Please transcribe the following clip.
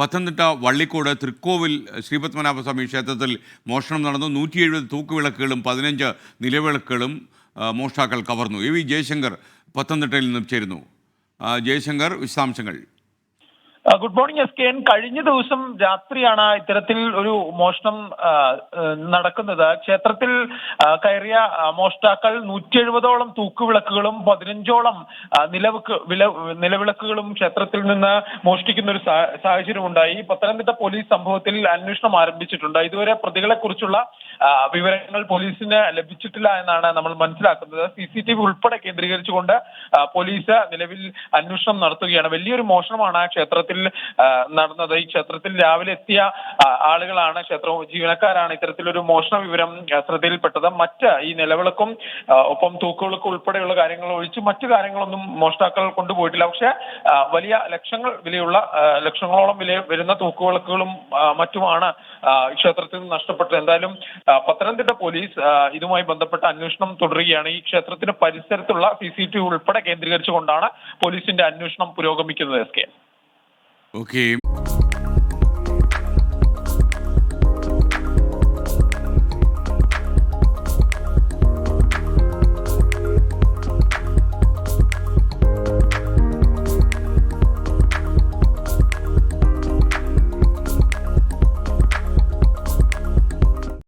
പത്തനംതിട്ട വള്ളിക്കോട് തൃക്കോവിൽ ശ്രീപത്മനാഭസ്വാമി ക്ഷേത്രത്തിൽ മോഷണം നടന്നു. നൂറ്റി എഴുപത് തൂക്കുവിളക്കുകളും പതിനഞ്ച് നിലവിളക്കുകളും മോഷ്ടാക്കൾ കവർന്നു. എ വി ജയശങ്കർ പത്തനംതിട്ടയിൽ നിന്നും ചേരുന്നു. ജയശങ്കർ വിശദാംശങ്ങൾ. Good morning S K N. കഴിഞ്ഞ ദിവസം രാത്രിയാണ് ഇത്തരത്തിൽ ഒരു മോഷണം നടക്കുന്നത്. ക്ഷേത്രത്തിൽ കയറിയ മോഷ്ടാക്കൾ നൂറ്റി എഴുപതോളം തൂക്കുവിളക്കുകളും പതിനഞ്ചോളം നിലവിക്ക് വില നിലവിളക്കുകളും ക്ഷേത്രത്തിൽ നിന്ന് മോഷ്ടിക്കുന്ന ഒരു സാഹചര്യം ഉണ്ടായി. പത്തനംതിട്ട പോലീസ് സംഭവത്തിൽ അന്വേഷണം ആരംഭിച്ചിട്ടുണ്ട്. ഇതുവരെ പ്രതികളെ കുറിച്ചുള്ള വിവരങ്ങൾ പോലീസിന് ലഭിച്ചിട്ടില്ല എന്നാണ് നമ്മൾ മനസ്സിലാക്കുന്നത്. സി സി ടി വി ഉൾപ്പെടെ കേന്ദ്രീകരിച്ചുകൊണ്ട് പോലീസ് നിലവിൽ അന്വേഷണം നടത്തുകയാണ്. വലിയൊരു മോഷണമാണ് ആ ക്ഷേത്രത്തിൽ നടന്നത്. ഈ ക്ഷേത്രത്തിൽ രാവിലെ എത്തിയ ആളുകളാണ് ക്ഷേത്ര ജീവനക്കാരാണ്. ഇത്തരത്തിലൊരു മോഷണ വിവരം ശ്രദ്ധയിൽപ്പെട്ടത്. മറ്റ് ഈ നിലവിളക്കും ഒപ്പം തൂക്കുവിളക്കും ഉൾപ്പെടെയുള്ള കാര്യങ്ങൾ ഒഴിച്ച് മറ്റു കാര്യങ്ങളൊന്നും മോഷ്ടാക്കൾ കൊണ്ടുപോയിട്ടില്ല. പക്ഷെ വലിയ ലക്ഷങ്ങൾ വിലയുള്ള ലക്ഷങ്ങളോളം വില വരുന്ന തൂക്കുവിളക്കുകളും മറ്റുമാണ് ക്ഷേത്രത്തിൽ നിന്ന് നഷ്ടപ്പെട്ടത്. എന്തായാലും പത്തനംതിട്ട പോലീസ് ഇതുമായി ബന്ധപ്പെട്ട അന്വേഷണം തുടരുകയാണ്. ഈ ക്ഷേത്രത്തിന് പരിസരത്തുള്ള സി സി ടി ഉൾപ്പെടെ കേന്ദ്രീകരിച്ചുകൊണ്ടാണ് പോലീസിന്റെ അന്വേഷണം പുരോഗമിക്കുന്നത് എസ് കെ. Okay.